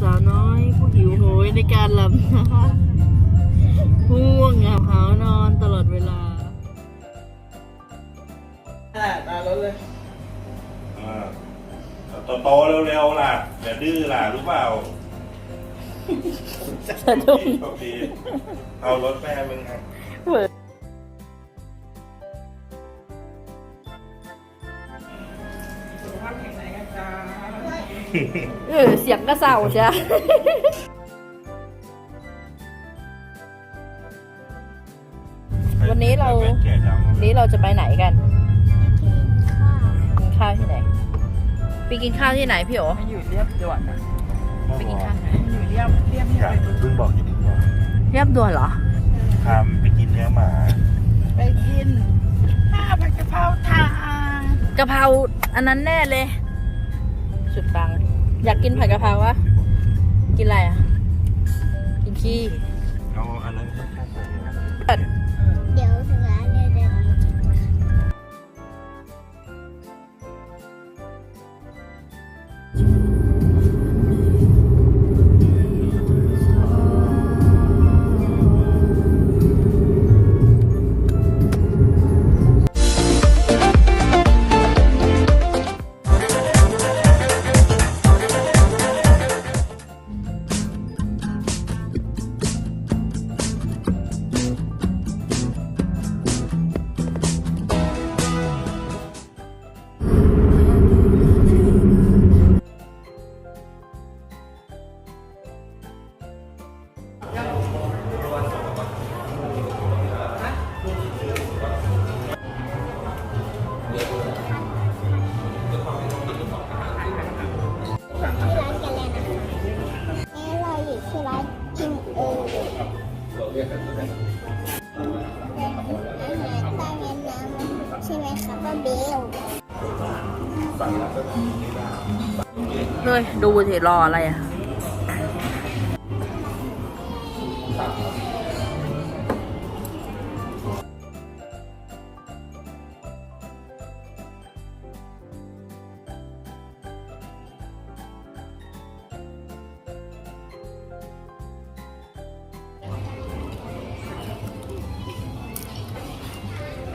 สาวน้อยผู้หิวโหยในการหลับนอนง่วงเหงาหาวนอนตลอดเวลาอ่าตารถเลยอ่าโตโตๆเร็วๆล่ะอย่าดื้อล่ะรู้เปล่าสะดุ้งโชคดีเอารถแม่มึงอะเว้ยสุขภาพแข็งแรงนะจ๊ะ เออเสียงก็เศร้าใช่วันนี้เราแก่จังวันนี้เราจะไปไหนกันกินข้าวที่ไหนไปกินข้าวที่ไหนพี่โอมันอยู่เรียบด่วนอะไปกินข้าวที่ไหนมันอยู่เรียบเรียบอยากเพิ่งบอกอยู่ดีบอกเรียบด่วนเหรอทำไปกินเนื้อหมา ไปกินข้าวผัดกะเพราทานกะเพราอันนั้นแน่เลย สุดปัง อยากกินผัดกะเพราวะ เบลเฮ้ยดูสิรออะไรอะ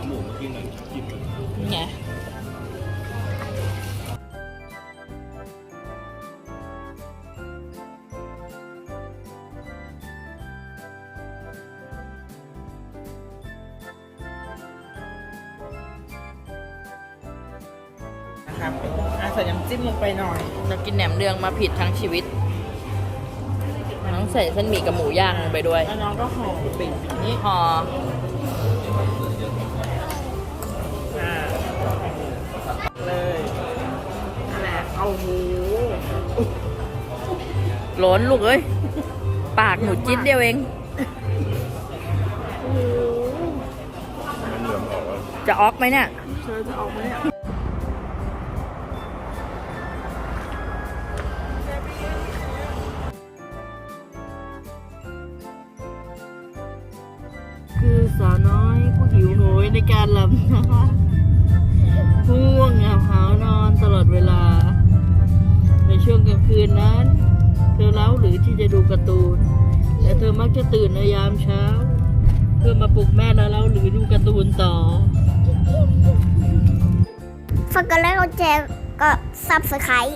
หมูมากินหน่อย ไงนะครับอาใส่น้ำจิ้มลงไปหน่อย เรากินแหนมเนืองมาผิดทั้งชีวิตมันต้องใส่เส้นหมี่กับหมูย่างลงไปด้วย แล้วน้องก็ห่อปิดอย่างนี้ ห่อ หล้นลูกเอ้ย ปากหนูจิ๊ดเดียวเอง จะออกไหมเนี่ยเธอจะออกไหมเนี่ยคือสาวน้อยผู้หิวโหยในการหลับนอนง่ เธอเล้าหรือที่จะดูการ์ตูนแต่เธอมักจะตื่นในยามเช้า เพื่อมาปลุกแม่แล้วเราหรือดูการ์ตูนต่อ ฝากกดไลค์กดแชร์กด subscribe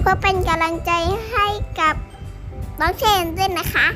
เพื่อเป็นกำลังใจให้กับน้องเชนด้วยนะคะ